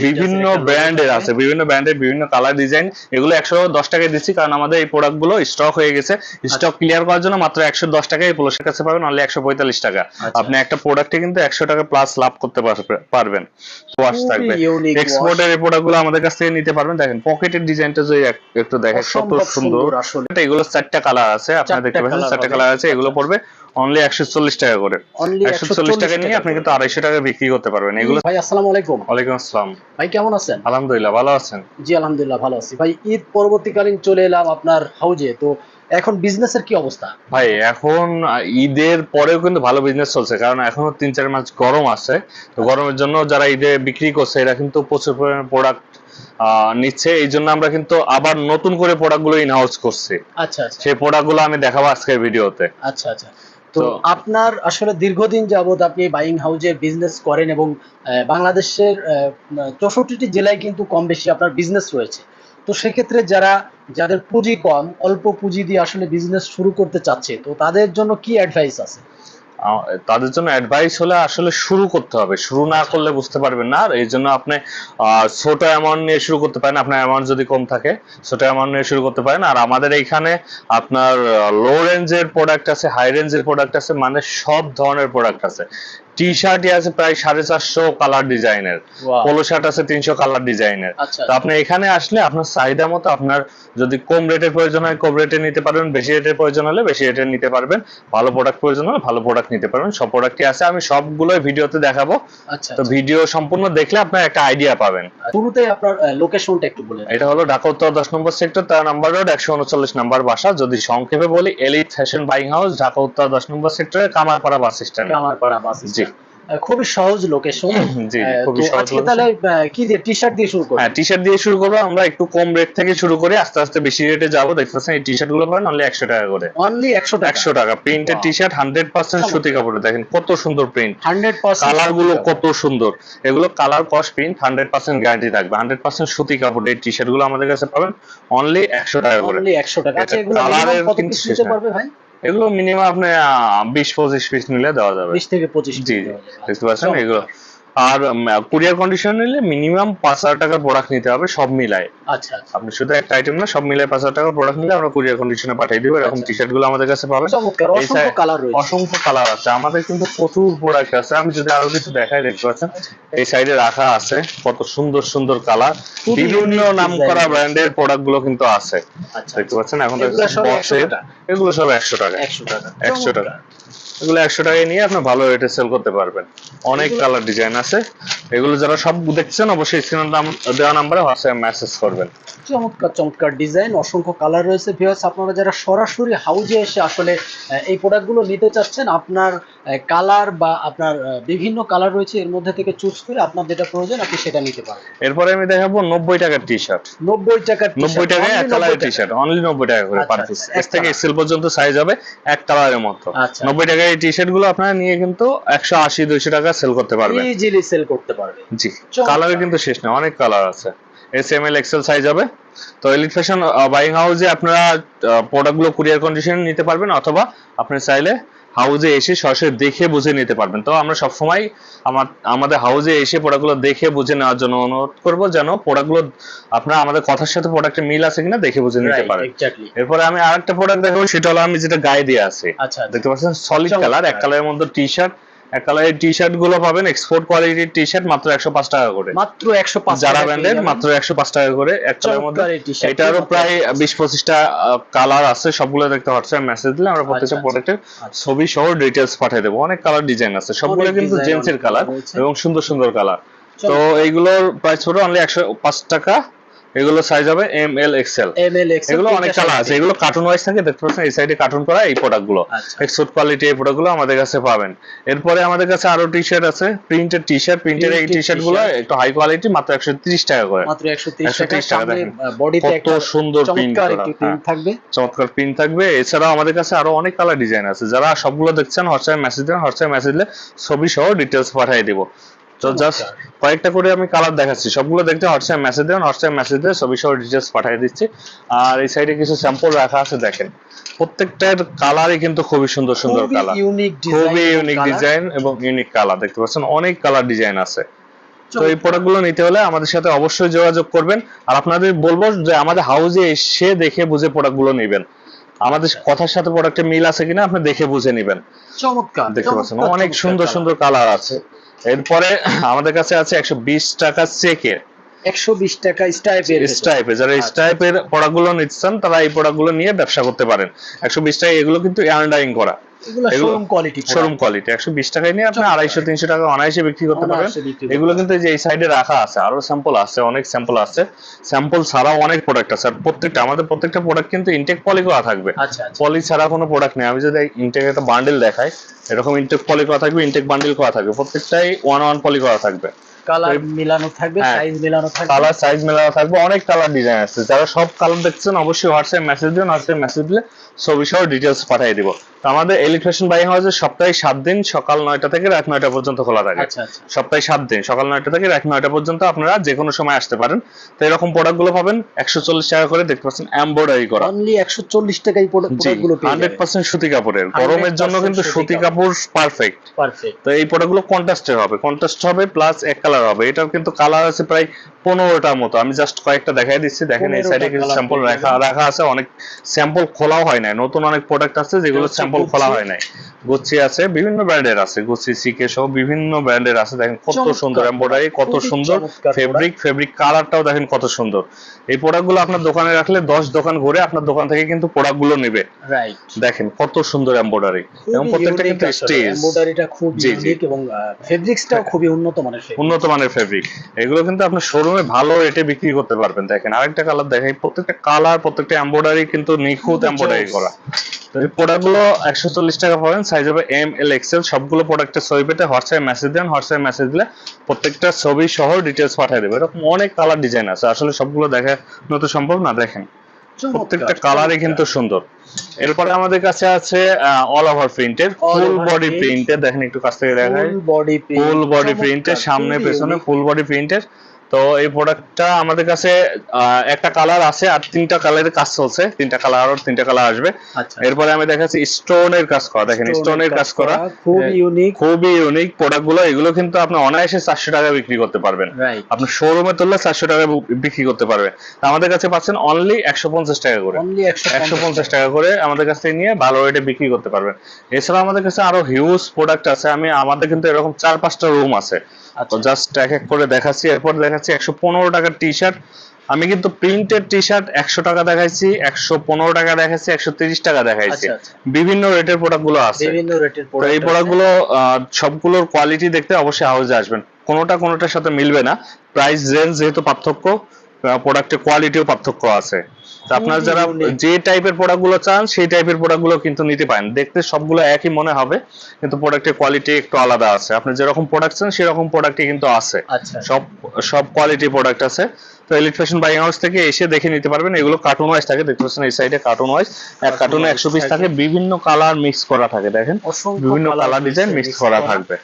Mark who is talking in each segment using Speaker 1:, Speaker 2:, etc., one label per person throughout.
Speaker 1: বিভিন্ন ব্র্যান্ডের আছে বিভিন্ন ব্র্যান্ডের বিভিন্ন কালার ডিজাইন এগুলো একশো দশ টাকায় দিচ্ছি কারণ আমাদের এই প্রোডাক্টগুলো স্টক হয়ে গেছে।
Speaker 2: আচ্ছা।
Speaker 1: স্টক ক্লিয়ার করার জন্য মাত্র একশো দশ টাকায় এই পোলোশের কাছে পাবেন অনলি একশো পঁয়তাল্লিশ টাকা।
Speaker 2: আচ্ছা।
Speaker 1: আপনি একটা প্রোডাক্টে কিন্তু একশো টাকা প্লাস লাভ করতে পারবেন। ওয়াশ থাকবে। এক্সপোর্টের এই প্রোডাক্টগুলো আমাদের কাছ থেকে নিতে পারবেন। দেখেন পকেটের ডিজাইনটা যদি এক- একটু দেখেন কত সুন্দর। এগুলো চারটা কালার আছে আপনারা দেখতে পাচ্ছেন চারটা কালার আছে এগুলো পড়বে। অনলি একশো চল্লিশ টাকা করে।
Speaker 2: অনলি
Speaker 1: একশো চল্লিশ টাকা নিয়ে আপনি কিন্তু আড়াইশো টাকা বিক্রি করতে পারবেন। এগুলো
Speaker 2: ভাই আসসালামু আলাইকুম।
Speaker 1: ওয়ালাইকুম আসসালাম।
Speaker 2: ভাই কেমন আছেন?
Speaker 1: আলহামদুলিল্লাহ ভালো আছেন?
Speaker 2: জি আলহামদুলিল্লাহ ভালো আছি। ভাই ঈদ পরবর্তীকালীন চলে এলাম আপনার হাউজে। তো এখন বিজনেসের কি অবস্থা?
Speaker 1: ভাই এখন ঈদের পরেও কিন্তু ভালো বিজনেস চলছে। কারণ এখনও তিন চার মাস গরম আছে। তো গরমের জন্য যারা ঈদে বিক্রি করছে এরা কিন্তু প্রচুর পরিমাণে প্রোডাক্ট নিচ্ছে। এই জন্য আমরা কিন্তু আবার নতুন করে প্রোডাক্টগুলো ইন হাউস করছি।
Speaker 2: আচ্ছা আচ্ছা।
Speaker 1: সেই প্রোডাক্টগুলো আমি দেখাবো আজকের ভিডিওতে।
Speaker 2: আচ্ছা আচ্ছা। তো আপনার আসলে দীর্ঘদিন যাবত আপনি বাইং হাউজে বিজনেস করেন এবং বাংলাদেশের চৌষট্টিটি জেলায় কিন্তু কম বেশি আপনার বিজনেস রয়েছে। তো সেক্ষেত্রে যারা যাদের পুঁজি কম অল্প পুঁজি দিয়ে আসলে বিজনেস শুরু করতে চাচ্ছে তো তাদের জন্য কি অ্যাডভাইস আছে?
Speaker 1: তাদের জন্য অ্যাডভাইস হলে আসলে শুরু করতে হবে। শুরু না করলে বুঝতে পারবেন না। আর এই জন্য আপনি ছোট অ্যামাউন্ট নিয়ে শুরু করতে পারেন। আপনার অ্যামাউন্ট যদি কম থাকে, ছোট অ্যামাউন্ট নিয়ে শুরু করতে পারেন। আর আমাদের এইখানে আপনার লো রেঞ্জের প্রোডাক্ট আছে হাই রেঞ্জের প্রোডাক্ট আছে মানে সব ধরনের প্রোডাক্ট আছে। টি শার্টই আছে প্রায় সাড়ে চারশো কালার ডিজাইনের পোলো শার্ট আছে তিনশো কালার ডিজাইনের
Speaker 2: আচ্ছা।
Speaker 1: তো আপনি এখানে আসলে আপনার চাহিদা মতো আপনার যদি কম রেটের প্রয়োজন হয় কম রেটে নিতে পারবেন। বেশি রেটের প্রয়োজন হলে বেশি রেটে নিতে পারবেন। ভালো প্রোডাক্ট প্রয়োজন হলে ভালো প্রোডাক্ট নিতে পারবেন। সব প্রোডাক্টই আছে। আমি সবগুলোই ভিডিওতে দেখাবো।
Speaker 2: আচ্ছা
Speaker 1: তো ভিডিও সম্পূর্ণ দেখলে আপনার একটা আইডিয়া পাবেন।
Speaker 2: শুরুতে আপনার লোকেশনটা একটু বলে
Speaker 1: এটা হলো ঢাকা উত্তর দশ নম্বর সেক্টর তার নাম্বার রোড একশো উনচল্লিশ নাম্বার বাসা। যদি সংক্ষেপে বলি elite fashion buying house Dhaka উত্তর দশ নম্বর সেক্টরে Kamarpara bus stand
Speaker 2: Kamarpara bus. Stand. খুবই সহজ লোকেশন
Speaker 1: জি, খুবই সহজ
Speaker 2: আজকে তাহলে কি দিয়ে টি শার্ট দিয়ে শুরু করব?
Speaker 1: হ্যাঁ টি শার্ট দিয়ে শুরু করব। আমরা একটু কম রেট থেকে শুরু করি। আস্তে আস্তে বেশি রেটে যাব। দেখতে পাচ্ছেন এই টি শার্টগুলো পাবেন অনলি একশো টাকা করে।
Speaker 2: অনলি একশো টাকা?
Speaker 1: একশো টাকা। প্রিন্টের
Speaker 2: Wow.
Speaker 1: T shirt hundred percent সুতি কাপড়ে দেখেন কত সুন্দর প্রিন্ট
Speaker 2: হান্ড্রেড পার্সেন্ট
Speaker 1: কালারগুলো কত সুন্দর। এগুলো colour cost print hundred percent guarantee থাকবে। হান্ড্রেড পার্সেন্ট সুতি কাপড় এই টি শার্টগুলো আমাদের কাছে পাবেন অনলি একশো টাকা করে।
Speaker 2: অনলি একশো টাকা। আচ্ছা এগুলো কত
Speaker 1: কিন্তু
Speaker 2: পিস নিতে পারবে ভাই?
Speaker 1: এগুলো মিনিমাম আপনি বিশ পঁচিশ পিস নিলে দেওয়া যাবে।
Speaker 2: বিশ থেকে পঁচিশ
Speaker 1: জি জি দেখতে পাচ্ছেন এগুলো আর কুরিয়ার কন্ডিশন নিলে মিনিমাম পাঁচ হাজার টাকার প্রোডাক্ট নিতে হবে সব মিলায়।
Speaker 2: আচ্ছা আচ্ছা।
Speaker 1: আপনি শুধু একটা আইটেম না সব মিলায় পাঁচ হাজার টাকার প্রোডাক্ট নিলে আমরা কুরিয়ার কন্ডিশনে পাঠিয়ে দেবো এরকম
Speaker 2: আচ্ছা।
Speaker 1: টি শার্টগুলো আমাদের কাছে পাবেন।
Speaker 2: অসংখ্য কালার রয়েছে।
Speaker 1: অসংখ্য কালার আছে। আমাদের কিন্তু প্রচুর প্রোডাক্ট আছে। আমি যদি আরও কিছু দেখাই দেখতে পাচ্ছেন? এই সাইডে রাখা আছে কত সুন্দর সুন্দর কালার বিভিন্ন নাম করা ব্র্যান্ডের প্রোডাক্টগুলো কিন্তু আছে।
Speaker 2: আচ্ছা
Speaker 1: দেখতে পাচ্ছেন? এখন
Speaker 2: এগুলো সব
Speaker 1: বক্সে
Speaker 2: 100 টাকা?
Speaker 1: এগুলো সব একশো টাকা।
Speaker 2: একশো টাকা।
Speaker 1: একশো টাকা। এগুলো একশো টাকায় নিয়ে আপনি ভালো রেটে সেল করতে পারবেন। অনেক কালার ডিজাইন আছে। এগুলো যারা সব দেখছেন অবশ্যই স্ক্রিনের দাম দেওয়া নাম্বারে হোয়াটসঅ্যাপ মেসেজ করবেন।
Speaker 2: চমৎকার চমৎকার ডিজাইন অসংখ্য কালার রয়েছে। ভিউয়ার্স আপনারা যারা সরাসরি হাউজে এসে আসলে এই প্রোডাক্টগুলো নিতে চাচ্ছেন আপনার কালার বা আপনার বিভিন্ন কালার রয়েছে এর মধ্যে থেকে চুজ করে আপনার যেটা প্রয়োজন আপনি সেটা নিতে পারবেন।
Speaker 1: এরপরে আমি দেখাবো নব্বই টাকার টি শার্ট
Speaker 2: নব্বই টাকার
Speaker 1: নব্বই টাকায় এক কালারের টি শার্ট অনলি নব্বই টাকা করে পার পিস
Speaker 2: আচ্ছা,
Speaker 1: এস থেকে
Speaker 2: এক
Speaker 1: এক্সেল পর্যন্ত সাইজ হবে এক কালারের মতো।
Speaker 2: আচ্ছা।
Speaker 1: নব্বই টাকায় এই টি শার্টগুলো আপনারা নিয়ে কিন্তু একশো আশি দুইশো টাকা সেল করতে পারবেন।
Speaker 2: ইজিলি সেল করতে পারবেন।
Speaker 1: জি কালার কিন্তু শেষ না অনেক কালার আছে। S M L XL size হবে। তো এলিট ফ্যাশন বাইং হাউসে আপনারা প্রোডাক্টগুলো কুরিয়ার কন্ডিশনে নিতে পারবেন অথবা আপনি চাইলে হাউজে এসে সরাসরি দেখে বুঝে নিতে পারবেন। তো আমরা সবসময় আমার আমাদের হাউজে এসে প্রোডাক্টগুলো দেখে বুঝে নেওয়ার জন্য অনুরোধ করব যেন প্রোডাক্টগুলো আপনারা আমাদের কথার সাথে প্রোডাক্টের মিল আছে কিনা দেখে বুঝে নিতে পারেন। এরপরে আমি আরেকটা প্রোডাক্ট দেখাবো সেটা হলো আমি যেটা গায়ে দিয়ে আছে।
Speaker 2: আচ্ছা আচ্ছা।
Speaker 1: দেখতে পাচ্ছেন? সলিড কালার এক কালারের মধ্যে টি শার্ট এক কালারের টি শার্টগুলো পাবেন এক্সপোর্ট কোয়ালিটির টি শার্ট মাত্র একশো পাঁচ টাকা করে।
Speaker 2: মাত্র একশো পাঁচ
Speaker 1: যারা
Speaker 2: টাকায়
Speaker 1: ব্র্যান্ডের
Speaker 2: পেয়ে যাবেন।
Speaker 1: মাত্র একশো পাঁচ টাকা করে এক কালারের মধ্যে।
Speaker 2: চমৎকার এই t-shirt
Speaker 1: এটারও প্রায় বিশ পঁচিশটা কালার আছে সবগুলো দেখতে হোয়াটসঅ্যাপ মেসেজ দিলে আমরা প্রত্যেকটা
Speaker 2: আচ্ছা,
Speaker 1: প্রোডাক্টের
Speaker 2: আচ্ছা।
Speaker 1: ছবি সহ ডিটেলস পাঠিয়ে দেবো। অনেক কালার ডিজাইন আছে সবগুলো কিন্তু জেন্টস এর কালার এবং সুন্দর সুন্দর কালার তো এইগুলোর প্রাইস ছোট অনলি একশো পাঁচ টাকা। এগুলো সাইজ হবে M L XL
Speaker 2: L XL
Speaker 1: এগুলো অনেক কালার আছে। এগুলো কার্টুন ওয়াইজ থাকে দেখতে পাচ্ছেন এই সাইডে কার্টুন করা এই প্রোডাক্টগুলো
Speaker 2: আচ্ছা।
Speaker 1: এক্সপোর্ট কোয়ালিটি এই প্রোডাক্টগুলো আমাদের কাছে পাবেন। এরপরে আমাদের কাছে আরও টি শার্ট আছে প্রিন্টেড টি শার্ট প্রিন্টেড এই টি
Speaker 2: শার্টগুলো
Speaker 1: একটু হাই কোয়ালিটি মাত্র একশো তিরিশ টাকা করে।
Speaker 2: মাত্র একশো তিরিশ টাকা।
Speaker 1: 130 টাকা দেখেন।
Speaker 2: বডিতে একটা
Speaker 1: সুন্দর
Speaker 2: একটি
Speaker 1: হ্যাঁ।
Speaker 2: প্রিন্ট থাকবে।
Speaker 1: চমৎকার প্রিন্ট থাকবে। এছাড়াও আমাদের কাছে আরও অনেক কালার ডিজাইন আছে। যারা সবগুলো দেখছেন হোয়াটসঅ্যাপ মেসেজ দেন হোয়াটসঅ্যাপ মেসেজ দিলে ছবি সহ ডিটেলস পাঠিয়ে দিব। তো জাস্ট কয়েকটা করে আমি কালার দেখাচ্ছি। সবগুলো দেখতে হোয়াটসঅ্যাপ মেসেজ দেন হোয়াটসঅ্যাপ মেসেজ দিয়ে ছবি সহ ডিটেলস পাঠিয়ে দিচ্ছি। আর এই সাইডে কিছু স্যাম্পল রাখা আছে দেখেন। প্রত্যেকটার কালারই কিন্তু খুবই সুন্দর সুন্দর কালার খুবই ইউনিক ডিজাইন এবং ইউনিক কালার দেখতে পাচ্ছেন? অনেক কালার ডিজাইন আছে। তো এই প্রোডাক্টগুলো নিতে হলে আমাদের সাথে অবশ্যই যোগাযোগ করবেন। আর আপনাদের বলব যে আমাদের হাউজে এসে দেখে বুঝে প্রোডাক্টগুলো নেবেন। আমাদের কথার সাথে প্রোডাক্টের মিল আছে কিনা আপনি দেখে বুঝে নেবেন।
Speaker 2: চমৎকার
Speaker 1: দেখতে পাচ্ছেন? অনেক সুন্দর সুন্দর কালার আছে। এরপরে আমাদের কাছে আছে একশো বিশ টাকা চেকের।
Speaker 2: একশো বিশ টাকা স্টাইপের
Speaker 1: স্টাইপে যারা
Speaker 2: আচ্ছা।
Speaker 1: স্টাইপের প্রোডাক্টগুলো নিচ্ছেন তারা এই প্রোডাক্টগুলো নিয়ে ব্যবসা করতে পারেন। একশো বিশ টাকা এগুলো কিন্তু আন্ডারিং করা।
Speaker 2: শোরুম কোয়ালিটি
Speaker 1: শোরুম কোয়ালিটি একশো বিশ টাকায় নিয়ে আপনি
Speaker 2: চমৎকার।
Speaker 1: আড়াইশো তিনশো টাকা অনায়াসে বিক্রি করতে পারবেন।
Speaker 2: অনায়াসে বিক্রি করতে
Speaker 1: এগুলো কিন্তু যে এই সাইডে রাখা আছে আরও স্যাম্পল আছে অনেক স্যাম্পল আছে। স্যাম্পল ছাড়াও অনেক প্রোডাক্ট আছে। আর প্রত্যেকটা আমাদের প্রত্যেকটা প্রোডাক্ট কিন্তু ইনটেক পলি করা থাকবে।
Speaker 2: আচ্ছা আচ্ছা।
Speaker 1: পলি ছাড়া কোনো প্রোডাক্ট নেই। আমি যদি ইনটেক একটা বান্ডেল দেখাই এরকম ইনটেক পলি করা থাকবে ইনটেক বান্ডেল করা থাকবে। প্রত্যেকটাই ওয়ান ওয়ান পলি করা থাকবে।
Speaker 2: কালার মিলানো থাকবে
Speaker 1: হ্যাঁ।
Speaker 2: সাইজ মিলানো থাকবে।
Speaker 1: কালার সাইজ মেলানো থাকবে অনেক কালার ডিজাইন আছে। যারা সব কালার দেখছেন অবশ্যই হোয়াটসঅ্যাপ মেসেজ দিন হোয়াটসঅ্যাপ মেসেজ দিলে ছবি সহ ডিটেলস পাঠিয়ে দিব। তো আমাদের এলিট ফ্যাশন বাইং হাউসে সপ্তাহে সাত দিন সকাল নয়টা থেকে রাত নয়টা পর্যন্ত খোলা থাকে।
Speaker 2: আচ্ছা আচ্ছা।
Speaker 1: সপ্তাহে সাত দিন সকাল নয়টা থেকে রাত নয়টা পর্যন্ত আপনারা যে কোনো সময় আসতে পারেন। তো এরকম প্রোডাক্টগুলো পাবেন একশো চল্লিশ টাকা করে দেখতে পাচ্ছেন এমব্রয়ডারি করা।
Speaker 2: অনলি একশো চল্লিশগুলো
Speaker 1: হান্ড্রেড পার্সেন্ট সুতি কাপড়ের। গরমের জন্য কিন্তু
Speaker 2: সুতি কাপড়।
Speaker 1: পারফেক্ট
Speaker 2: পারফেক্ট
Speaker 1: তো এই প্রোডাক্টগুলো কন্ট্রাস্টের হবে। কন্ট্রাস্ট হবে প্লাস এক কালার হবে। এটার কিন্তু কালার আছে প্রায় পনেরোটার মতো। আমি জাস্ট কয়েকটা দেখাই দিচ্ছি। দেখেন এই সাইডে কিছু স্যাম্পল রাখা রাখা আছে। অনেক স্যাম্পল খোলাও হয় নাই। নতুন অনেক প্রোডাক্ট আছে যেগুলো স্যাম্পল খোলা হয় নাই। গুচ্ছি আছে বিভিন্ন ব্র্যান্ডের আছে গুচ্ছি সিকে সহ বিভিন্ন ব্র্যান্ডের আছে। দেখেন কত সুন্দর এমব্রয়ডারি কত সুন্দর ফেব্রিক ফেব্রিক কালারটাও দেখেন কত সুন্দর। এই প্রোডাক্টগুলো আপনার দোকানে রাখলে দশ দোকান ঘুরে আপনার দোকান থেকে কিন্তু প্রোডাক্টগুলো নেবে।
Speaker 2: রাইট
Speaker 1: দেখেন কত সুন্দর এমব্রয়ডারি এবং প্রত্যেকটা কিন্তু স্টেজ
Speaker 2: এমব্রয়ডারিটা খুব। ইউনিক এবং ফেব্রিক্সটাও খুবই উন্নত মানের fabric।
Speaker 1: উন্নত মানের ফেব্রিক এগুলো কিন্তু আপনি শোরুমে ভালো রেটে বিক্রি করতে পারবেন। দেখেন আরেকটা কালার দেখেন প্রত্যেকটা কালার প্রত্যেকটা এমব্রয়ডারি কিন্তু নিখুঁত এমব্রয়ডারি করা। তো এই প্রোডাক্টগুলো একশো চল্লিশ টাকা পাবেন সাইজ হবে এম এল এক্সেল সবগুলো প্রোডাক্টের ছবি পেতে হোয়াটসঅ্যাপ মেসেজ দেন। হোয়াটসঅ্যাপ মেসেজ দিলে প্রত্যেকটা ছবি সহ ডিটেলস পাঠিয়ে দেবে। এরকম অনেক কালার ডিজাইন আছে। আসলে সবগুলো দেখা তো সম্ভব না? দেখেন। প্রত্যেকটা কালারই কিন্তু সুন্দর। এরপরে আমাদের কাছে আছে অল ওভার প্রিন্টের ফুল বডি। প্রিন্টের দেখেন একটু কাছ থেকে দেখায়
Speaker 2: ফুল বডি
Speaker 1: প্রিন্টের সামনে পেছনে ফুল বডি প্রিন্টের তো এই প্রোডাক্টটা আমাদের কাছে একটা কালার আছে আর তিনটা কালারের কাজ চলছে। তিনটা কালার আর তিনটা কালার আসবে।
Speaker 2: আচ্ছা।
Speaker 1: এরপরে আমি দেখাচ্ছি স্টোনের কাজ করা। দেখেন স্টোনের কাজ করা।
Speaker 2: খুব ইউনিক
Speaker 1: খুবই ইউনিক প্রোডাক্টগুলো। এগুলো কিন্তু আপনি অনায়াসে চারশো টাকা বিক্রি করতে পারবেন। আপনি শোরুমে তুললে চারশো টাকা বিক্রি করতে পারবেন। তা আমাদের কাছে পাচ্ছেন অনলি একশো পঞ্চাশ টাকা করে।
Speaker 2: অনলি একশো
Speaker 1: একশো পঞ্চাশ টাকা করে আমাদের কাছ থেকে নিয়ে ভালো রেটে বিক্রি করতে পারবেন। এছাড়া আমাদের কাছে আরও হিউজ প্রোডাক্ট আছে। আমি আমাদের কিন্তু এরকম চার পাঁচটা রুম আছে। তো
Speaker 2: আচ্ছা
Speaker 1: জাস্ট এক এক করে দেখাচ্ছি। এরপর দেখাচ্ছি একশো পনেরো টাকার টি শার্ট আমি কিন্তু প্রিন্টেড টি শার্ট একশো টাকা দেখাইছি একশো পনেরো টাকা দেখাইছি একশো তিরিশ টাকা দেখাইছি।
Speaker 2: আচ্ছা আচ্ছা।
Speaker 1: বিভিন্ন রেটের প্রোডাক্টগুলো আছে।
Speaker 2: বিভিন্ন রেটের
Speaker 1: এই প্রোডাক্টগুলো সবগুলোর কোয়ালিটি দেখতে অবশ্যই হাউসে আসবেন। কোনোটা কোনোটার সাথে মিলবে না। প্রাইস রেঞ্জ যেহেতু পার্থক্য প্রোডাক্টের কোয়ালিটিও পার্থক্য আছে। আপনারা যারা যে টাইপের প্রোডাক্টগুলো চান সেই টাইপের প্রোডাক্টগুলো কিন্তু নিতে পারেন। দেখতে সবগুলো একই মনে হবে কিন্তু প্রোডাক্টের কোয়ালিটি একটু আলাদা আছে। আপনি যেরকম প্রোডাক্ট চান সেরকম প্রোডাক্টই কিন্তু আছে।
Speaker 2: আচ্ছা।
Speaker 1: সব সব কোয়ালিটি প্রোডাক্ট আছে। তো এলিট ফ্যাশন বাইং হাউস থেকে এসে দেখে নিতে পারবেন। এগুলো কার্টুন ওয়াইজ থাকে দেখতে পাচ্ছেন এই সাইডে কার্টুন ওয়াইজ এক কার্টুনে একশো পিস
Speaker 2: থাকে।
Speaker 1: বিভিন্ন কালার মিক্স করা থাকে দেখেন। বিভিন্ন কালার ডিজাইন মিক্স করা। থাকবে।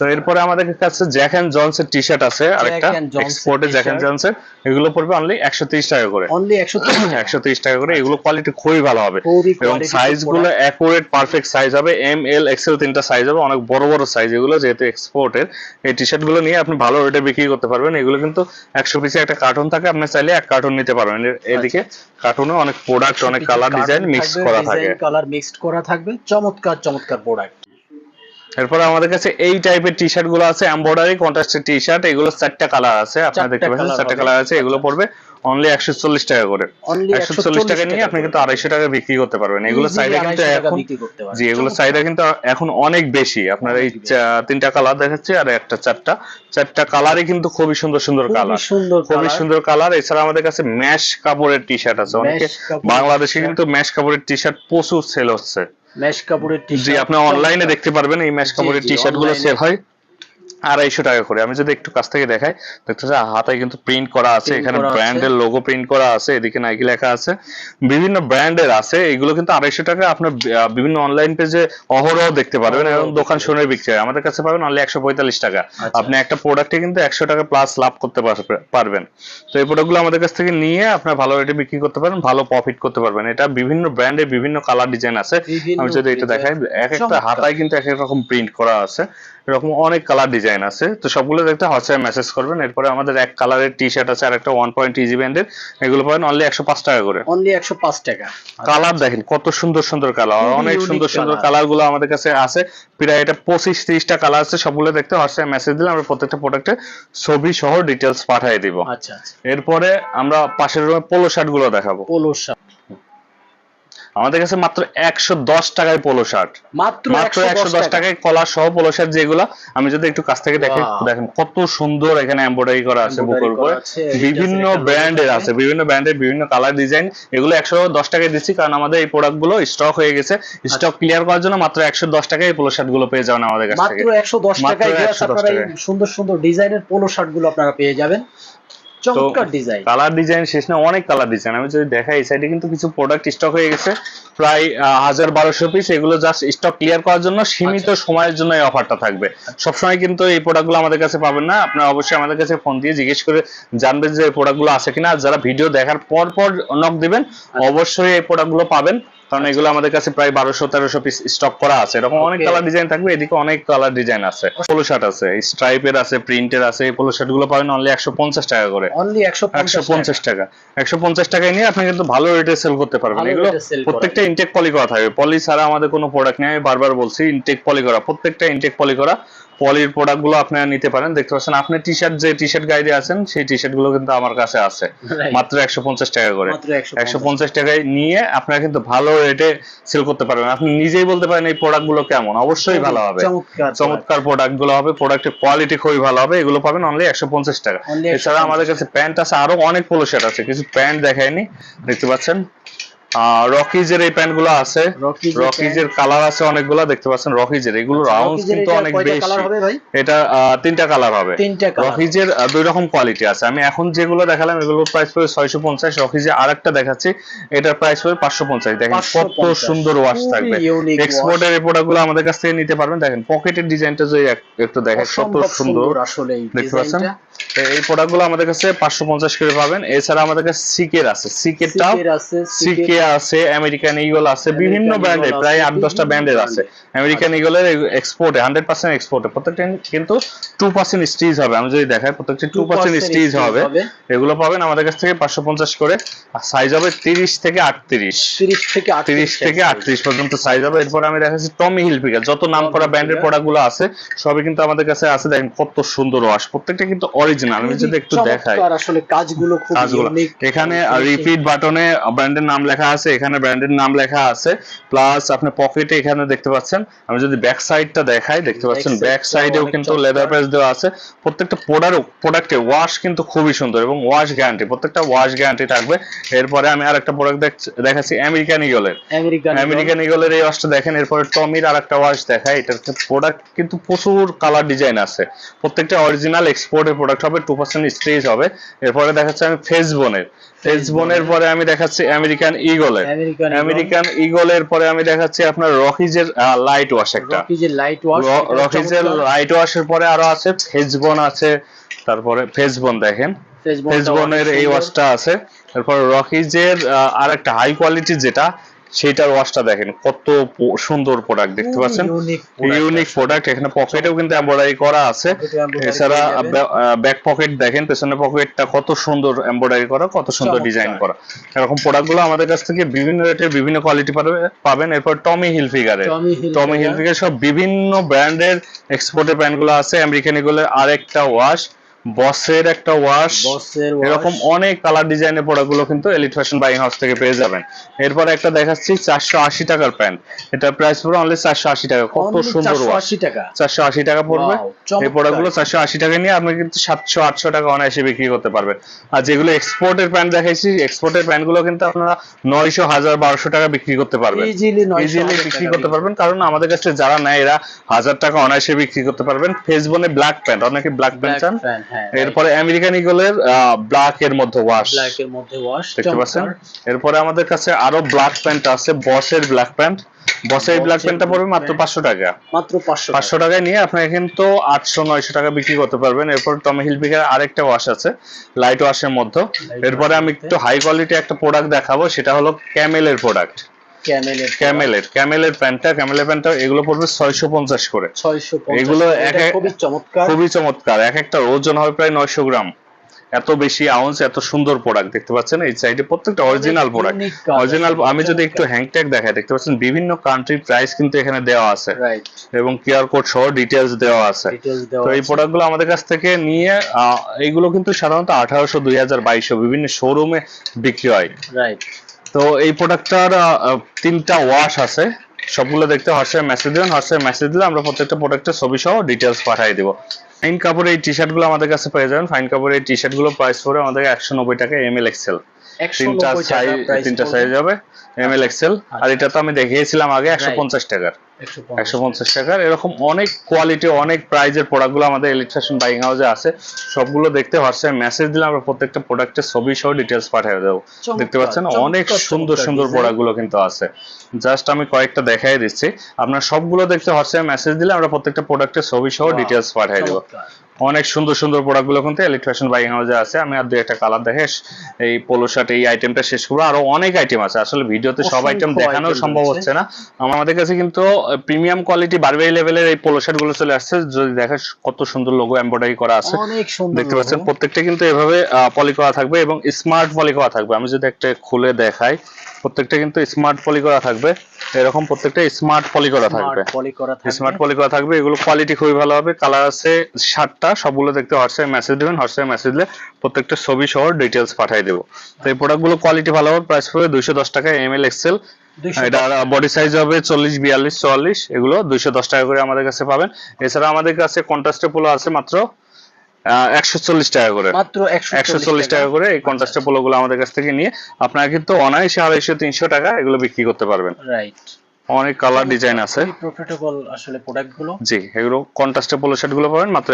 Speaker 1: তো এরপরে আমাদের কাছে জ্যাক এন্ড জনস এর টি শার্ট আছে আরেকটা এক্সপোর্টে জ্যাক এন্ড জনস এর এগুলো পড়বে অনলি একশো তিরিশ টাকা করে।
Speaker 2: অনলি একশো
Speaker 1: একশো তিরিশ টাকা করে এগুলো কোয়ালিটি খুবই ভালো হবে। এবং
Speaker 2: সাইজগুলো।
Speaker 1: অ্যাকুরেট পারফেক্ট সাইজ হবে। এম এল এক্সেল তিনটা সাইজ হবে অনেক বড় বড় সাইজ এগুলো যেহেতু এক্সপোর্টের এই টি শার্টগুলো নিয়ে আপনি ভালো রেটে বিক্রি করতে পারবেন। এগুলো কিন্তু একশো পিসে একটা কার্টুন থাকে আপনি চাইলে এক কার্টুন নিতে পারবেন। এদিকে কার্টুনে অনেক প্রোডাক্ট অনেক কালার ডিজাইন মিক্স করা থাকে।
Speaker 2: কালার মিক্সড করা থাকবে। চমৎকার চমৎকার প্রোডাক্ট
Speaker 1: এরপরে আমাদের কাছে এই টাইপের টি শার্টগুলো আছে এমব্রয়ডারি কন্ট্রাস্টের টি শার্ট এগুলো চারটা কালার আছে। আপনারা দেখতে পাচ্ছেন চারটা কালার আছে এগুলো পড়বে অনলি একশো চল্লিশ টাকা করে। একশো চল্লিশ টাকা নিয়ে আপনি কিন্তু আড়াইশো টাকা বিক্রি করতে পারবেন। এগুলো চাহিদা কিন্তু এখন জি এগুলো চাহিদা কিন্তু এখন অনেক বেশি। আপনার এই তিনটা কালার দেখাচ্ছি আর একটা চারটা। চারটা কালারই কিন্তু খুবই সুন্দর সুন্দর কালার খুবই সুন্দর কালার এছাড়া আমাদের কাছে ম্যাশ কাপড়ের টি শার্ট আছে অনেকে বাংলাদেশে কিন্তু ম্যাশ কাপড়ের টি শার্ট প্রচুর সেল হচ্ছে।
Speaker 2: মেশ কাপড়ের টি
Speaker 1: জি আপনি অনলাইনে দেখতে পারবেন এই ম্যাশ কাপড়ের টি
Speaker 2: শার্টগুলো।
Speaker 1: সেল হয় আড়াইশো টাকা করে। আমি যদি একটু কাছ থেকে দেখাই দেখতে পাচ্ছি হাতায় কিন্তু প্রিন্ট করা আছে এখানে। ব্র্যান্ডের লোগো প্রিন্ট করা আছে এদিকে নাইকি লেখা আছে। বিভিন্ন ব্র্যান্ডের আছে এগুলো কিন্তু আড়াইশো টাকা আপনার বিভিন্ন অনলাইন পেজে অহরহ দেখতে পারবেন এবং দোকান শুনে বিক্রি হয় আমাদের কাছে পাবেন অনলি একশো পঁয়তাল্লিশ টাকা।
Speaker 2: আচ্ছা।
Speaker 1: আপনি একটা প্রোডাক্টে কিন্তু একশো টাকা প্লাস লাভ করতে পারবেন। তো এই প্রোডাক্টগুলো আমাদের কাছ থেকে নিয়ে আপনার ভালো রেটে বিক্রি করতে পারেন ভালো প্রফিট করতে পারবেন। এটা বিভিন্ন ব্র্যান্ডের বিভিন্ন কালার ডিজাইন আছে। আমি যদি এটা দেখাই এক একটা হাতায় কিন্তু এক এক রকম প্রিন্ট করা আছে। এরকম অনেক কালার ডিজাইন আছে। তো সবগুলো দেখতে হোয়াটসঅ্যাপে মেসেজ করবেন। এরপরে আমাদের এক কালারের টি শার্ট আছে আর একটা ওয়ান পয়েন্ট ইজি ব্যান্ডের এগুলো পাবেন অনলি একশো পাঁচ টাকা করে।
Speaker 2: অনলি একশো পাঁচ টাকা।
Speaker 1: কালার দেখেন কত সুন্দর সুন্দর কালার অনেক সুন্দর সুন্দর কালারগুলো আমাদের কাছে আছে। প্রায় এটা পঁচিশ ত্রিশটা কালার আছে। সবগুলো দেখতে হোয়াটসঅ্যাপ মেসেজ দিলে আমরা প্রত্যেকটা প্রোডাক্টে ছবি সহ ডিটেলস পাঠিয়ে দিব।
Speaker 2: আচ্ছা আচ্ছা।
Speaker 1: এরপরে আমরা পাশের রুমে পোলো শার্টগুলো দেখাবো।
Speaker 2: পোলো শার্ট
Speaker 1: আমাদের কাছে মাত্র একশো দশ টাকায় পোলো শার্ট
Speaker 2: মাত্র একশো দশ
Speaker 1: টাকায় কলার সহ পোলো শার্ট যেগুলো আমি যদি একটু কাছ থেকে দেখে দেখেন কত সুন্দর এখানে এমব্রয়ডারি করা আছে বুকের উপরে। বিভিন্ন ব্র্যান্ডের আছে বিভিন্ন ব্র্যান্ডের বিভিন্ন কালার ডিজাইন এগুলো একশো দশ টাকায় দিচ্ছি কারণ আমাদের এই প্রোডাক্টগুলো স্টক হয়ে গেছে। স্টক ক্লিয়ার করার জন্য মাত্র একশো দশ টাকায় এই পোলো শার্টগুলো পেয়ে যাবেন আমাদের কাছ থেকে।
Speaker 2: মাত্র একশো দশ টাকায় viewers
Speaker 1: 110 টাকায়।
Speaker 2: সুন্দর সুন্দর ডিজাইনের পোলো শার্টগুলো আপনারা পেয়ে যাবেন। চমৎকার ডিজাইন
Speaker 1: কালার ডিজাইন শেষ না অনেক কালার ডিজাইন আমি যদি দেখাই এই সাইডে কিন্তু কিছু প্রোডাক্ট স্টক হয়ে গেছে। প্রায় হাজার বারোশো পিস এগুলো জাস্ট স্টক ক্লিয়ার করার জন্য সীমিত
Speaker 2: আচ্ছা।
Speaker 1: সময়ের জন্য এই অফারটা থাকবে। সবসময় কিন্তু এই প্রোডাক্টগুলো আমাদের কাছে পাবেন না। আপনারা অবশ্যই আমাদের কাছে ফোন দিয়ে জিজ্ঞেস করে জানবেন যে এই প্রোডাক্টগুলো আছে কিনা। যারা ভিডিও দেখার পর পর নক দিবেন
Speaker 2: আচ্ছা।
Speaker 1: অবশ্যই এই প্রোডাক্টগুলো পাবেন। কারণ এগুলো আমাদের কাছে প্রায় বারোশো তেরোশো পিস স্টক করা আছে। এরকম অনেক কালার ডিজাইন থাকবে এদিকে অনেক কালার ডিজাইন আছে। পোলো শার্ট আছে স্ট্রাইপের আছে প্রিন্টের আছে এই পোলো শার্টগুলো পাবেন অনলি একশো পঞ্চাশ টাকা করে।
Speaker 2: অনলি একশো
Speaker 1: পঞ্চাশ টাকা। একশো পঞ্চাশ টাকায় নিয়ে আপনি কিন্তু ভালো রেটে সেল করতে পারবেন। এগুলো প্রত্যেকটা ইনটেক পলি করা থাকবে। পলি ছাড়া আমাদের কোনো প্রোডাক্ট নেই। আমি বারবার বলছি ইনটেক পলি করা প্রত্যেকটা ইনটেক পলি করা পলির প্রোডাক্টগুলো আপনারা নিতে পারেন। দেখতে পাচ্ছেন আপনি টি শার্ট যে টি শার্ট গাইডে আছেন সেই টি শার্টগুলো কিন্তু আমার কাছে আছে। মাত্র একশো পঞ্চাশ টাকা করে।
Speaker 2: একশো
Speaker 1: পঞ্চাশ। টাকায় নিয়ে আপনারা কিন্তু ভালো রেটে সেল করতে পারবেন। আপনি নিজেই বলতে পারেন এই প্রোডাক্টগুলো কেমন? অবশ্যই ভালো হবে।
Speaker 2: চমৎকার
Speaker 1: চমৎকার প্রোডাক্টগুলো হবে। প্রোডাক্টের কোয়ালিটি খুবই ভালো হবে। এগুলো পাবেন অনলি একশো পঞ্চাশ টাকা। এছাড়া আমাদের কাছে প্যান্ট আছে আরও অনেক পোলো শার্ট আছে। কিছু প্যান্ট দেখায়নি। দেখতে পাচ্ছেন? রকিজের এই প্যান্টগুলো আছে রকিজের কালার আছে অনেকগুলো দেখতে পাচ্ছেন। রকিজের এগুলো রাউন্ড কিন্তু অনেক বেশি। এটা তিনটা কালার হবে। রকিজের দুই রকম কোয়ালিটি আছে। আমি এখন যেগুলো দেখালাম এগুলোর প্রাইস পড়বে ছয়শো পঞ্চাশ। রকিজে আর একটা দেখাচ্ছি এটার প্রাইস পড়বে পাঁচশো পঞ্চাশ। দেখেন কত সুন্দর ওয়াশ থাকবে। এক্সপোর্টের এই প্রোডাক্টগুলো আমাদের কাছ থেকে নিতে পারবেন। দেখেন পকেটের ডিজাইনটা এক- একটু দেখেন কত সুন্দর।
Speaker 2: আসলে
Speaker 1: দেখতে পাচ্ছেন? তো এই প্রোডাক্টগুলো আমাদের কাছে পাঁচশো পঞ্চাশ করে পাবেন। এছাড়া আমাদের কাছে সিকের আছে। সিকেরটাও সিকে আছে আমেরিকান ইগল আছে বিভিন্ন ব্র্যান্ডের প্রায়
Speaker 2: আছে,
Speaker 1: আট দশটা
Speaker 2: বিভিন্ন
Speaker 1: ব্র্যান্ডের আছে। আমেরিকান ইগলের এক্সপোর্টে হান্ড্রেড পার্সেন্ট এক্সপোর্টে প্রত্যেকটা কিন্তু টু পার্সেন্ট স্টিজ হবে। আমি যদি দেখাই প্রত্যেকটা টু পার্সেন্ট
Speaker 2: 2%
Speaker 1: স্টিজ হবে। এগুলো পাবেন আমাদের কাছ থেকে পাঁচশো পঞ্চাশ করে। আর সাইজ হবে তিরিশ থেকে আটত্রিশ।
Speaker 2: 30 থেকে 38
Speaker 1: তিরিশ থেকে আটত্রিশ পর্যন্ত সাইজ হবে। এরপর আমি দেখাচ্ছি টমি হিলফিগার যত নাম করা ব্র্যান্ডের
Speaker 2: Hilfiger।
Speaker 1: প্রোডাক্টগুলো আছে সবই কিন্তু আমাদের কাছে আছে। দেখেন কত সুন্দর ওয়াশ প্রত্যেকটা কিন্তু অরিজিনাল আমি যদি একটু দেখাই।
Speaker 2: আসলে কাজগুলো খুব
Speaker 1: এখানে রিপিট বাটনে ব্র্যান্ডের নাম লেখা আছে এখানে ব্র্যান্ডের নাম লেখা আছে প্লাস আপনি পকেটে এখানে দেখতে পাচ্ছেন আমি যদি ব্যাক সাইডটা দেখাই দেখতে পাচ্ছেন ব্যাক সাইডেও কিন্তু লেদার প্রেস দেওয়া আছে। প্রত্যেকটা প্রোডাক্ট প্রোডাক্টে ওয়াশ কিন্তু খুবই সুন্দর এবং ওয়াশ গ্যারান্টি প্রত্যেকটা ওয়াশ গ্যারান্টি থাকবে। এরপরে আমি আরেকটা প্রোডাক্ট দেখাচ্ছি আমেরিকান ইগলের
Speaker 2: আমেরিকান
Speaker 1: আমেরিকান ইগলের এই ওয়াশটা দেখেন এরপরে টমির আর একটা ওয়াশ দেখায় এটার প্রোডাক্ট কিন্তু প্রচুর কালার ডিজাইন আছে। প্রত্যেকটা অরিজিনাল এক্সপোর্টের প্রোডাক্ট হবে টু পার্সেন্ট স্টেজ হবে। এরপরে দেখাচ্ছে আমি ফেসবোনের ফেসবোনের পরে আমি দেখাচ্ছি আমেরিকান ইগলের
Speaker 2: আমেরিকান
Speaker 1: ইগলের পরে আমি দেখাচ্ছি আপনার রকিজের লাইট ওয়াশ একটা।
Speaker 2: রকিজের লাইট ওয়াশ
Speaker 1: রকিজের লাইট ওয়াশের পরে আরও আছে ফেসবোন আছে তারপরে ফেসবোন দেখেন। ফেসবনের এই ওয়াশটা আছে। তারপর রকিজের আর একটা হাই কোয়ালিটি যেটা সেটার ওয়াশটা দেখেন কত সুন্দর প্রোডাক্ট দেখতে পাচ্ছেন? ইউনিক প্রোডাক্ট এখানে পকেটেও কিন্তু এমব্রয়ডারি করা আছে। এছাড়া ব্যাক পকেট দেখেন পেছনের পকেটটা কত সুন্দর এমব্রয়ডারি করা কত সুন্দর ডিজাইন করা। এরকম প্রোডাক্টগুলো আমাদের কাছ থেকে বিভিন্ন রেটের বিভিন্ন কোয়ালিটি পাবেন। এরপর টমি হিলফিগারের টমি হিলফিগার সব বিভিন্ন ব্র্যান্ডের এক্সপোর্টের ব্র্যান্ডগুলো আছে। আমেরিকান এগুলোর আরেকটা ওয়াশ বসের একটা ওয়াশ
Speaker 2: বসের
Speaker 1: এরকম অনেক কালার ডিজাইনের প্রোডাক্টগুলো কিন্তু এলিট ফ্যাশন বাইং হাউস থেকে পেয়ে যাবেন। এরপর একটা দেখাচ্ছি চারশো আশি টাকার প্যান্ট এটা প্রাইস পড়বে অনলি চারশো আশি টাকা। কত সুন্দর ওয়াশ
Speaker 2: 480 টাকা।
Speaker 1: চারশো আশি টাকা পড়বে। এই প্রোডাক্টগুলো চারশো আশি টাকা নিয়ে আপনি কিন্তু সাতশো আটশো টাকা অনায়াসে বিক্রি করতে পারবেন আর যেগুলো এক্সপোর্টের প্যান্ট দেখাইছি এক্সপোর্টের প্যান্টগুলো কিন্তু আপনারা নয়শো হাজার বারোশো টাকা বিক্রি করতে পারবেন।
Speaker 2: ইজিলি
Speaker 1: ইজিলি বিক্রি করতে পারবেন। কারণ আমাদের কাছে যারা নেয় এরা হাজার টাকা অনায়াসে বিক্রি করতে পারবেন। ফেসবনে ব্ল্যাক প্যান্ট অনেকে ব্ল্যাক প্যান্ট চান।
Speaker 2: হ্যাঁ।
Speaker 1: এরপরে আমেরিকান ইগলের ব্ল্যাক এর মধ্যে ওয়াশ
Speaker 2: ব্ল্যাক এর মধ্যে ওয়াশ
Speaker 1: দেখতে পাচ্ছেন? এরপরে আমাদের কাছে আরও ব্ল্যাক প্যান্ট আছে বসের ব্ল্যাক প্যান্ট বসের ব্ল্যাক প্যান্টটা পড়বে মাত্র। পাঁচশো টাকা।
Speaker 2: মাত্র 500
Speaker 1: পাঁচশো টাকায় নিয়ে আপনাকে কিন্তু আটশো নয়শো টাকা বিক্রি করতে পারবেন। এরপর টমি হিলফিগার আরেকটা ওয়াশ আছে লাইট ওয়াশের মধ্যে। এরপরে আমি একটু হাই কোয়ালিটি একটা প্রোডাক্ট দেখাবো সেটা হলো ক্যামেলের প্রোডাক্ট
Speaker 2: ক্যামেলের
Speaker 1: ক্যামেলের ক্যামেলের প্যান্টটা ক্যামেলের প্যান্টটা এগুলো পড়বে ছয়শো পঞ্চাশ করে।
Speaker 2: ছয়শো
Speaker 1: এগুলো এক
Speaker 2: খুবই চমৎকার।
Speaker 1: খুবই চমৎকার। এক একটা ওজন হবে প্রায় নয়শো গ্রাম। এত বেশি আউন্স এত সুন্দর প্রোডাক্ট দেখতে পাচ্ছেন? এই সাইডে প্রত্যেকটা অরিজিনাল প্রোডাক্ট অরিজিনাল আমি যদি একটু
Speaker 2: চমৎকার।
Speaker 1: হ্যাংট্যাগ দেখাই দেখতে পাচ্ছেন? বিভিন্ন কান্ট্রির প্রাইস কিন্তু এখানে দেওয়া আছে। এবং কিউআর কোড সহ ডিটেলস দেওয়া আছে। তো এই। প্রোডাক্টগুলো আমাদের কাছ থেকে নিয়ে আহ, এইগুলো কিন্তু সাধারণত আঠারোশো দুই হাজার বাইশশো বিভিন্ন শোরুমে বিক্রি হয়।
Speaker 2: রাইট
Speaker 1: তো এই প্রোডাক্টটার তিনটা ওয়াশ আছে। সবগুলো দেখতে হোয়াটসঅ্যাপ মেসেজ দেবেন। হোয়াটসঅ্যাপ মেসেজ দিলে আমরা প্রত্যেকটা প্রোডাক্টের ছবি সহ ডিটেলস পাঠিয়ে দেবো। ফাইন কাপড়ের এই টি শার্টগুলো আমাদের কাছে পেয়ে যাবেন। ফাইন কাপড়ের এই টি শার্টগুলো প্রাইস পড়ে আমাদের একশো নব্বই টাকা এম এল এক্সেল তিনটা
Speaker 2: 190 টাকা
Speaker 1: সাইজ তিনটা সাইজ হবে এম এল এক্সেল আর
Speaker 2: আচ্ছা।
Speaker 1: এটা তো আমি দেখিয়েছিলাম আগে একশো পঞ্চাশ টাকার।
Speaker 2: 150
Speaker 1: একশো পঞ্চাশ টাকার। এরকম অনেক কোয়ালিটি অনেক প্রাইজের প্রোডাক্টগুলো আমাদের ইলেকট্রিক ফ্যাশন বাইং হাউসে আছে। সবগুলো দেখতে হোয়াটসঅ্যাপ মেসেজ দিলে আমরা প্রত্যেকটা প্রোডাক্টের ছবি সহ ডিটেলস পাঠিয়ে দেবো। দেখতে পাচ্ছেন? অনেক সুন্দর সুন্দর। প্রোডাক্টগুলো কিন্তু আছে। জাস্ট আমি কয়েকটা দেখাই দিচ্ছি। আপনার সবগুলো দেখতে হোয়াটসঅ্যাপ মেসেজ দিলে আমরা প্রত্যেকটা প্রোডাক্টের ছবি সহ ডিটেলস পাঠিয়ে দেবো। অনেক সুন্দর সুন্দর প্রোডাক্টগুলো কিন্তু ইলেকট্রিক ফ্যাশন বাইং হাউসে আছে। আমি আর দুই একটা কালার দেখে এই পোলো শার্ট এই আইটেমটা শেষ করব। আরও অনেক আইটেম আছে। আসলে ভিডিওতে সব আইটেম দেখানো সম্ভব হচ্ছে না। আমাদের কাছে কিন্তু প্রিমিয়াম কোয়ালিটি বারবেরি লেভেলের এই পোলো শার্টগুলো চলে আসছে। যদি দেখেন কত সুন্দর লোগো এমব্রয়ডারি করা আছে।
Speaker 2: অনেক সুন্দর
Speaker 1: দেখতে পাচ্ছেন প্রত্যেকটা কিন্তু এভাবে পলি করা থাকবে এবং স্মার্ট পলি করা থাকবে। আমি যদি একটা খুলে দেখাই প্রত্যেকটা কিন্তু স্মার্ট পলি করা থাকবে। এরকম প্রত্যেকটা স্মার্ট পলি করা থাকবে। স্মার্ট পলি করা থাকবে এগুলো কোয়ালিটি খুবই ভালো হবে। কালার আছে সাতটা সবগুলো দেখতে হোয়াটসঅ্যাপ মেসেজ দেবেন হোয়াটসঅ্যাপ মেসেজ দিলে প্রত্যেকটা ছবি সহ ডিটেলস পাঠিয়ে দেবো। তো এই প্রোডাক্টগুলো কোয়ালিটি ভালো হবে প্রাইস পড়বে দুইশো দশ টাকা এম এল এক্সেল
Speaker 2: 210
Speaker 1: এটা বডি সাইজ হবে চল্লিশ বিয়াল্লিশ চুয়াল্লিশ এগুলো দুইশো দশ টাকা করে আমাদের কাছে পাবেন। এছাড়া আমাদের কাছে কন্ট্রাস্টে পোলো আছে মাত্র একশো চল্লিশ টাকা করে।
Speaker 2: মাত্র
Speaker 1: একশো চল্লিশ টাকা করে এই কন্ট্রাস্টে পোলো আমাদের কাছ থেকে নিয়ে আপনারা কিন্তু অনায়াসে আড়াইশো তিনশো টাকা এগুলো বিক্রি করতে পারবেন।
Speaker 2: রাইট
Speaker 1: অনেক কালার ডিজাইন আছে।
Speaker 2: প্রফিটেবল আসলে প্রোডাক্টগুলো
Speaker 1: জি এগুলো কন্ট্রাস্টে পোলো পাবেন মাত্র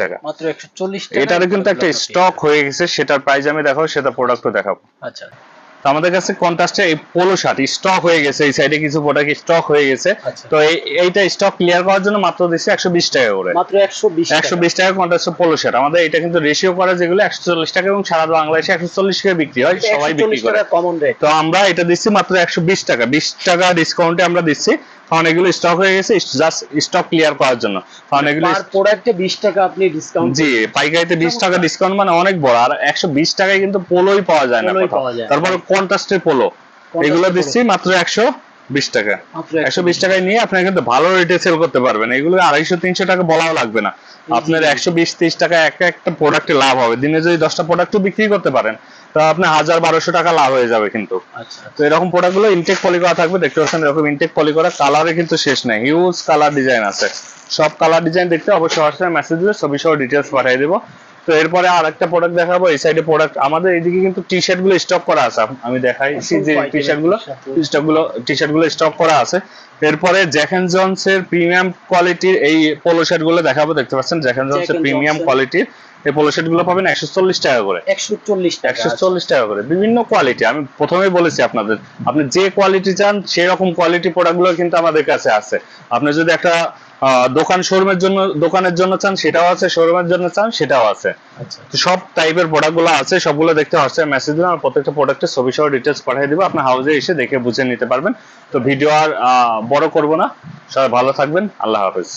Speaker 1: টাকা।
Speaker 2: মাত্র 140 টাকা
Speaker 1: এটারও কিন্তু একটা স্টক হয়ে গেছে সেটার প্রাইস আমি দেখাবো সেটা প্রোডাক্টও দেখাবো।
Speaker 2: আচ্ছা।
Speaker 1: আমাদের কাছে কন্ট্রাস্টে এই পোলো শার্ট স্টক হয়ে গেছে এই সাইডে কিছু প্রোডাক্ট স্টক হয়ে গেছে।
Speaker 2: আচ্ছা।
Speaker 1: তো এইটা স্টক ক্লিয়ার করার জন্য মাত্র দিচ্ছে একশো বিশ টাকা করে।
Speaker 2: মাত্র 120
Speaker 1: একশো বিশ টাকা কন্ট্রাস্টে পোলো শার্ট আমাদের এটা কিন্তু রেশিও করা যেগুলো একশো চল্লিশ টাকা এবং সারা বাংলাদেশে একশো চল্লিশ টাকা বিক্রি হয় সবাই বিক্রি করে।
Speaker 2: কমন রেট
Speaker 1: তো আমরা এটা দিচ্ছি মাত্র একশো বিশ টাকা। বিশ টাকা ডিসকাউন্টে আমরা দিচ্ছি। কারণ এগুলো স্টক হয়ে গেছে জাস্ট স্টক ক্লিয়ার করার জন্য। কারণ এগুলো
Speaker 2: পার প্রোডাক্টে 20 টাকা আপনি ডিসকাউন্ট
Speaker 1: জি পাইকারিতে বিশ টাকা ডিসকাউন্ট মানে অনেক বড় আর একশো বিশ টাকায় কিন্তু পোলোই পাওয়া যায় না। তারপরে কন্ট্রাস্টের পোলো। এগুলো দিচ্ছি মাত্র একশো বিশ টাকা। একশো বিশ টাকায় নিয়ে আপনি কিন্তু ভালো রেটে সেল করতে পারবেন। এগুলো আড়াইশো তিনশো টাকা বলাও লাগবে না। আপনার একশো বিশ তিরিশ টাকা এক একটা প্রোডাক্টে লাভ হবে। দিনে যদি দশটা প্রোডাক্টও বিক্রি করতে পারেন তো আপনার হাজার বারোশো টাকা লাভ হয়ে যাবে কিন্তু।
Speaker 2: আচ্ছা
Speaker 1: তো এরকম প্রোডাক্টগুলো ইনটেক পলি করা থাকবে দেখতে পাচ্ছেন এরকম ইনটেক পলি করা কালারে কিন্তু শেষ নাই। হিউজ কালার ডিজাইন আছে। সব কালার ডিজাইন দেখতে অবশ্যই হোয়াটসঅ্যাপ মেসেজ দিলে ছবি সহ ডিটেলস পাঠিয়ে দেবো। তো এরপরে আর একটা প্রোডাক্ট দেখাবো এই সাইডে প্রোডাক্ট আমাদের এইদিকে কিন্তু টি শার্টগুলো স্টক করা আছে আমি দেখাই যে টি শার্টগুলো
Speaker 2: শার্টগুলো।
Speaker 1: টি শার্টগুলো স্টক করা আছে। এরপরে জ্যাকেন জনস এর প্রিমিয়াম কোয়ালিটির এই পোলো শার্টগুলো দেখাবো দেখতে পাচ্ছেন? জ্যাকেন জনস এর প্রিমিয়াম কোয়ালিটির এই পোলো শার্টগুলো পাবেন একশো চল্লিশ টাকা করে।
Speaker 2: 140 টাকা
Speaker 1: একশো চল্লিশ টাকা করে বিভিন্ন কোয়ালিটি আমি প্রথমেই বলেছি আপনাদের আপনি যে কোয়ালিটি চান সেরকম কোয়ালিটি প্রোডাক্টগুলো কিন্তু আমাদের কাছে আছে। আপনি যদি একটা দোকান শোরুমের জন্য দোকানের জন্য চান সেটাও আছে শোরুমের জন্য চান সেটাও আছে।
Speaker 2: আচ্ছা।
Speaker 1: সব টাইপের প্রোডাক্টগুলো আছে সবগুলো দেখতে হোয়াটসঅ্যাপ মেসেজ দিলাম আর প্রত্যেকটা প্রোডাক্টের ছবি সহ ডিটেলস পাঠিয়ে দিব আপনার হাউজে এসে দেখে বুঝে নিতে পারবেন। তো ভিডিও আর আহ, বড় করব না। সবাই ভালো থাকবেন আল্লাহ হাফেজ।